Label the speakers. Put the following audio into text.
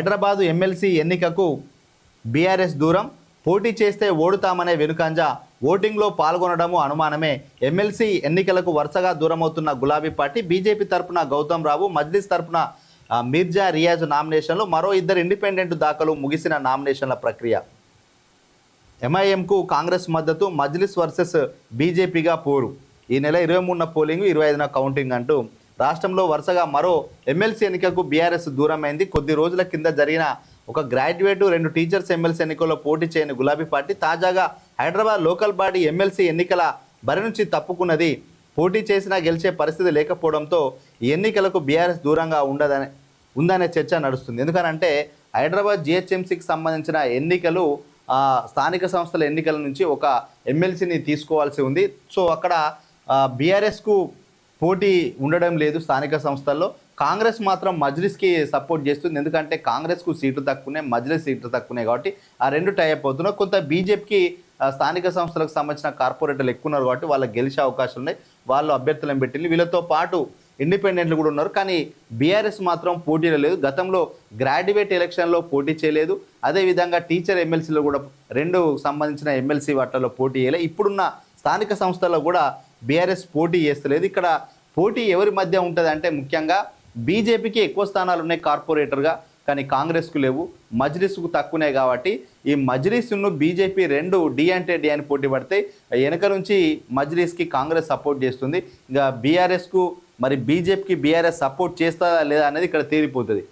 Speaker 1: Hyderabad MLC ఎన్నికకు BRS దూరం పోటీ చేస్తే ఓడుతామనే వెనుకంజ ఓటింగ్లో పాల్గొనడము అనుమానమే. ఎమ్మెల్సీ ఎన్నికలకు వరుసగా దూరమవుతున్న గులాబీ పార్టీ బీజేపీ తరపున గౌతమ్ రావు మజ్లిస్ తరపున మిర్జా రియాజ్ నామినేషన్లు మరో ఇద్దరు ఇండిపెండెంట్ దాఖలు ముగిసిన నామినేషన్ల ప్రక్రియ. ఎంఐఎంకు కాంగ్రెస్ మద్దతు మజ్లిస్ వర్సెస్ బీజేపీగా పోరు. ఈ నెల ఇరవై మూడున పోలింగ్ ఇరవై ఐదున కౌంటింగ్ అంటూ రాష్ట్రంలో వరుసగా మరో ఎమ్మెల్సీ ఎన్నికకు బీఆర్ఎస్ దూరమైంది. కొద్ది రోజుల కింద జరిగిన ఒక గ్రాడ్యుయేట్ రెండు టీచర్స్ ఎమ్మెల్సీ ఎన్నికల్లో పోటీ చేయని గులాబీ పార్టీ తాజాగా హైదరాబాద్ లోకల్ బాడీ ఎమ్మెల్సీ ఎన్నికల బరి నుంచి తప్పుకున్నది. పోటీ చేసినా గెలిచే పరిస్థితి లేకపోవడంతో ఈ ఎన్నికలకు బీఆర్ఎస్ దూరంగా ఉండదనే ఉందనే చర్చ నడుస్తుంది. ఎందుకనంటే హైదరాబాద్ జిహెచ్ఎంసీకి సంబంధించిన ఎన్నికలు స్థానిక సంస్థల ఎన్నికల నుంచి ఒక ఎమ్మెల్సీని తీసుకోవాల్సి ఉంది. సో అక్కడ బీఆర్ఎస్కు పోటీ ఉండడం లేదు స్థానిక సంస్థల్లో. కాంగ్రెస్ మాత్రం మజ్లిస్కి సపోర్ట్ చేస్తుంది. ఎందుకంటే కాంగ్రెస్కు సీట్లు తక్కువనే మజ్లిస్ సీట్లు తక్కువనే కాబట్టి ఆ రెండు టైప్ అవుతున్నాయి. కొంత బీజేపీకి స్థానిక సంస్థలకు సంబంధించిన కార్పొరేటర్లు ఎక్కువ ఉన్నారు కాబట్టి వాళ్ళకి గెలిచే అవకాశాలు ఉన్నాయి. వాళ్ళు అభ్యర్థులను పెట్టింది. వీళ్ళతో పాటు ఇండిపెండెంట్లు కూడా ఉన్నారు. కానీ బీఆర్ఎస్ మాత్రం పోటీలో లేదు గతంలో గ్రాడ్యుయేట్ ఎలక్షన్లో పోటీ చేయలేదు. అదేవిధంగా టీచర్ ఎమ్మెల్సీలో కూడా రెండు సంబంధించిన ఎమ్మెల్సీ వాటిలో పోటీ చేయలేదు ఇప్పుడున్న స్థానిక సంస్థల్లో కూడా బీఆర్ఎస్ పోటీ చేస్తలేదు. ఇక్కడ పోటీ ఎవరి మధ్య ఉంటుంది అంటే ముఖ్యంగా బీజేపీకి ఎక్కువ స్థానాలు ఉన్నాయి కార్పొరేటర్గా కానీ కాంగ్రెస్కు లేవు మజ్లిస్కు తక్కువనే కాబట్టి ఈ మజ్లిస్ను బీజేపీ రెండు డి అంటే డి అని పోటీ పడితే వెనక నుంచి మజ్లిస్కి కాంగ్రెస్ సపోర్ట్ చేస్తుంది. ఇంకా బీఆర్ఎస్కు మరి బీజేపీకి బీఆర్ఎస్ సపోర్ట్ చేస్తుందా లేదా అనేది ఇక్కడ తేలిపోతుంది.